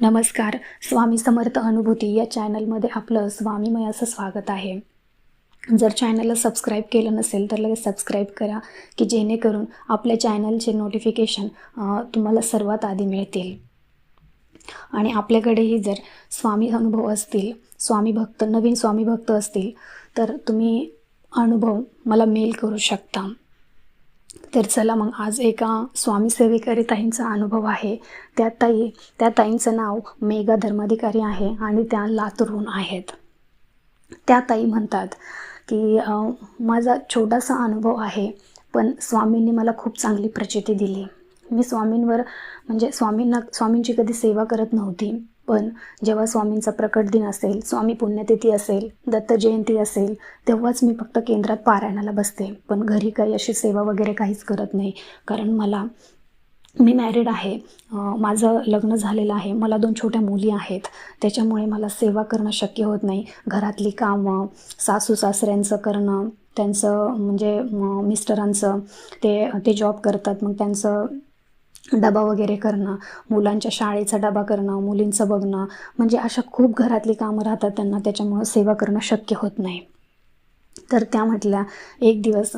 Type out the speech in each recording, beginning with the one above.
नमस्कार स्वामी समर्थ अनुभूती या चॅनलमध्ये आपलं स्वामीमय असं स्वागत आहे. जर चॅनलला सबस्क्राईब केलं नसेल तर लगेच सबस्क्राईब करा की जेणेकरून आपल्या चॅनलचे नोटिफिकेशन तुम्हाला सर्वात आधी मिळतील. आणि आपल्याकडेही जर स्वामी अनुभव असतील स्वामी भक्त नवीन स्वामी भक्त असतील तर तुम्ही अनुभव मला मेल करू शकता. तर चला मग आज एका स्वामी सेवेकरी ताईंचा अनुभव आहे. त्या ताई त्या ताईंचं नाव मेघा धर्माधिकारी आहे आणि त्या लातूरहून आहेत. त्या ताई म्हणतात की माझा छोटासा अनुभव आहे पण स्वामींनी मला खूप चांगली प्रचिती दिली. मी स्वामींवर म्हणजे स्वामींना स्वामींची कधी सेवा करत नव्हती. पण जेव्हा स्वामींचा प्रकट दिन असेल स्वामी पुण्यतिथी असेल दत्त जयंती असेल तेव्हाच मी फक्त केंद्रात पारायणाला बसते. पण घरी काही अशी सेवा वगैरे काहीच करत नाही. कारण मला मी मॅरिड आहे. माझं लग्न झालेलं आहे. मला दोन छोट्या मुली आहेत. त्याच्यामुळे मला सेवा करणं शक्य होत नाही. घरातली कामं सासू सासऱ्यांचं करणं त्यांचं म्हणजे मिस्टरांचं ते ते जॉब करतात. मग त्यांचं डबा वगैरे करणं मुलांच्या शाळेचा डबा करणं मुलींचं बघणं म्हणजे अशा खूप घरातली कामं राहतात त्यांना त्याच्यामुळं सेवा करणं शक्य होत नाही. तर त्या म्हटल्या एक दिवस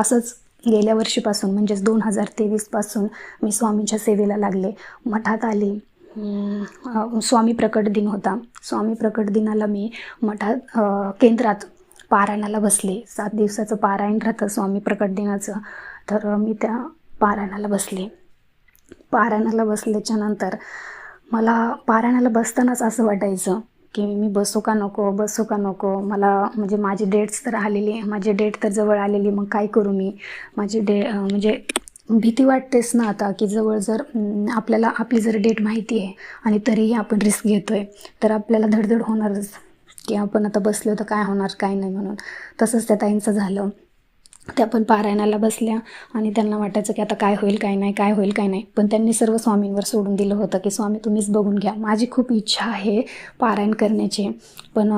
असंच गेल्या वर्षीपासून म्हणजेच दोन हजार तेवीसपासून मी स्वामींच्या सेवेला लागले. मठात आली. स्वामी प्रकट दिन होता. स्वामी प्रकट दिनाला मी मठात केंद्रात पारायणाला बसले. सात दिवसाचं पारायण राहतं स्वामी प्रकट दिनाचं. तर मी त्या पारायणाला बसले. पारायणाला बसल्याच्या नंतर मला पारायणाला बसतानाच असं वाटायचं की मी बसू का नको बसू का नको? मला म्हणजे माझी डेट्स तर आलेली माझी डेट तर जवळ आलेली मग काय करू मी? माझी डे म्हणजे भीती वाटतेच ना आता की जवळ जर आपल्याला आपली जर डेट माहिती आहे आणि तरीही आपण रिस्क घेतो आहे तर आपल्याला धडधड होणारच. की आपण आता बसलो तर काय होणार काय नाही म्हणून. तसंच त्या ताईंचं झालं. त्या पण पारायणाला बसल्या आणि त्यांना वाटायचं की आता काय होईल काय नाही काय होईल काय नाही. पण त्यांनी सर्व स्वामींवर सोडून दिलं होतं की स्वामी तुम्हीच बघून घ्या. माझी खूप इच्छा आहे पारायण करण्याची पण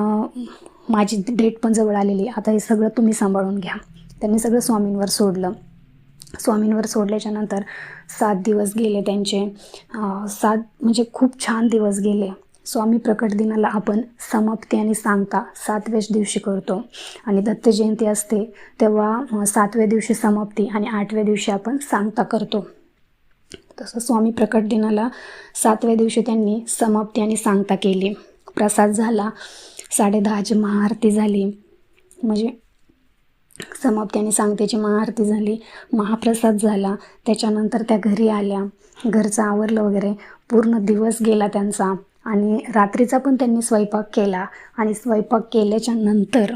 माझी डेट पण जवळ आलेली आता हे सगळं तुम्ही सांभाळून घ्या. त्यांनी सगळं स्वामींवर सोडलं. स्वामींवर सोडल्याच्या नंतर सात दिवस गेले त्यांचे. सात म्हणजे खूप छान दिवस गेले. स्वामी प्रकट दिनाला आपण समाप्ती आणि सांगता सातव्याच दिवशी करतो. आणि दत्त जयंती असते तेव्हा सातव्या दिवशी समाप्ती आणि आठव्या दिवशी आपण सांगता करतो. तसं स्वामी प्रकट दिनाला सातव्या दिवशी त्यांनी समाप्ती आणि सांगता केली. प्रसाद झाला साडेदहाची महाआरती झाली म्हणजे समाप्ती आणि सांगतेची महाआरती झाली महाप्रसाद झाला त्याच्यानंतर त्या घरी आल्या. घरचं आवरलं वगैरे पूर्ण दिवस गेला त्यांचा. आणि रात्रीचा पण त्यांनी स्वयंपाक केला आणि स्वयंपाक केल्याच्यानंतर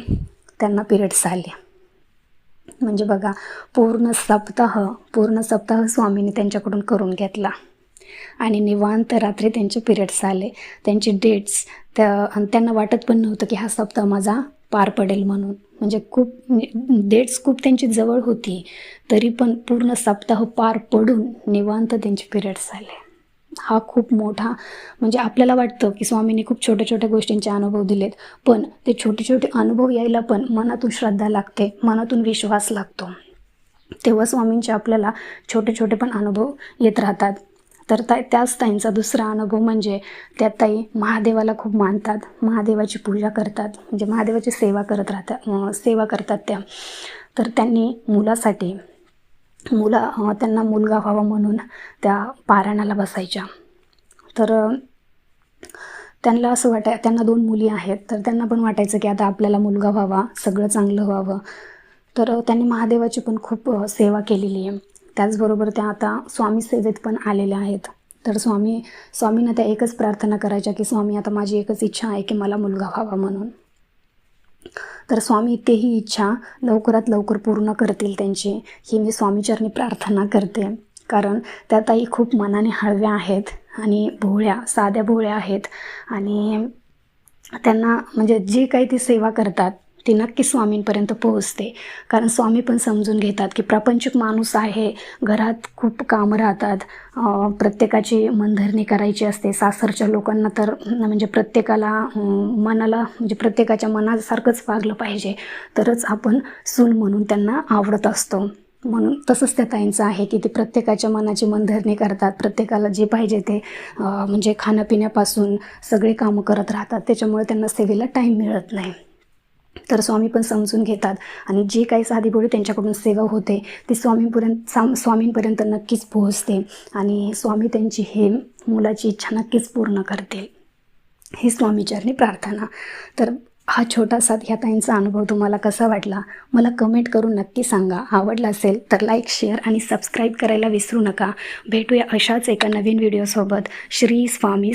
त्यांना पिरियड्स आले म्हणजे बघा पूर्ण सप्ताह पूर्ण सप्ताह स्वामींनी त्यांच्याकडून करून घेतला. आणि निवांत रात्री त्यांचे पिरियड्स आले त्यांचे डेट्स त्या आणि त्यांना वाटत पण नव्हतं की हा सप्ताह माझा पार पडेल म्हणून. म्हणजे खूप डेट्स खूप त्यांची जवळ होती. तरी पण पूर्ण सप्ताह पार पडून निवांत त्यांचे पिरियड्स आले हा खूप मोठा म्हणजे आपल्याला वाटतं की स्वामींनी खूप छोट्या छोट्या गोष्टींचे अनुभव दिलेत पण ते छोटे छोटे अनुभव यायला पण मनातून श्रद्धा लागते मनातून विश्वास लागतो. तेव्हा स्वामींचे आपल्याला छोटे छोटे पण अनुभव येत राहतात. तर ता त्याच ताईंचा दुसरा अनुभव म्हणजे त्या ताई महादेवाला खूप मानतात महादेवाची पूजा करतात म्हणजे महादेवाची सेवा करत राहतात सेवा करतात त्या. तर त्यांनी मुलासाठी मुला त्यांना मुलगा व्हावा म्हणून त्या पारायणाला बसायच्या. तर त्यांना असं वाटाय त्यांना दोन मुली आहेत. तर त्यांना पण वाटायचं की आता आपल्याला मुलगा व्हावा सगळं चांगलं व्हावं. तर त्यांनी महादेवाची पण खूप सेवा केलेली आहे. त्याचबरोबर त्या आता स्वामी सेवेत पण आलेल्या आहेत. तर स्वामी स्वामींना त्या एकच प्रार्थना करायच्या की स्वामी आता माझी एकच इच्छा आहे की मला मुलगा व्हावा म्हणून. तर स्वामी तेही इच्छा लवकरात लवकर पूर्ण करतील त्यांची. ही मी स्वामीचरणी प्रार्थना करते. कारण त्या ताई खूप मनाने हळव्या आहेत आणि भोळ्या साध्या भोळ्या आहेत. आणि त्यांना म्हणजे जी काही ती सेवा करतात ती नक्की स्वामींपर्यंत पोहोचते. कारण स्वामी पण समजून घेतात की प्रापंचिक माणूस आहे घरात खूप कामं राहतात प्रत्येकाची मनधरणी करायची असते. सासरच्या लोकांना तर म्हणजे प्रत्येकाला मनाला म्हणजे प्रत्येकाच्या मनासारखंच वागलं पाहिजे. तरच आपण सून म्हणून त्यांना आवडत असतो. म्हणून तसंच त्या ताईंचं आहे की ते प्रत्येकाच्या मनाची मनधरणी करतात. प्रत्येकाला जे पाहिजे ते म्हणजे खाण्यापिण्यापासून सगळे कामं करत राहतात. त्याच्यामुळे त्यांना सेवेला टाईम मिळत नाही. तर स्वामी पण समजून घेतात. आणि जे काही साधीभोळी त्यांच्याकडून सेवा होते ती स्वामींपर्यंत साम स्वामींपर्यंत नक्कीच पोहोचते. आणि स्वामी त्यांची हे मुलाची इच्छा नक्कीच पूर्ण करतील. ही स्वामीचरणी प्रार्थना. तर हा छोटासा ह्या ताईंचा अनुभव तुम्हाला कसा वाटला? मला कमेंट करून नक्की सांगा. आवडला असेल तर लाईक शेअर आणि सबस्क्राईब करायला विसरू नका. भेटूया अशाच एका नवीन व्हिडिओसोबत श्री स्वामी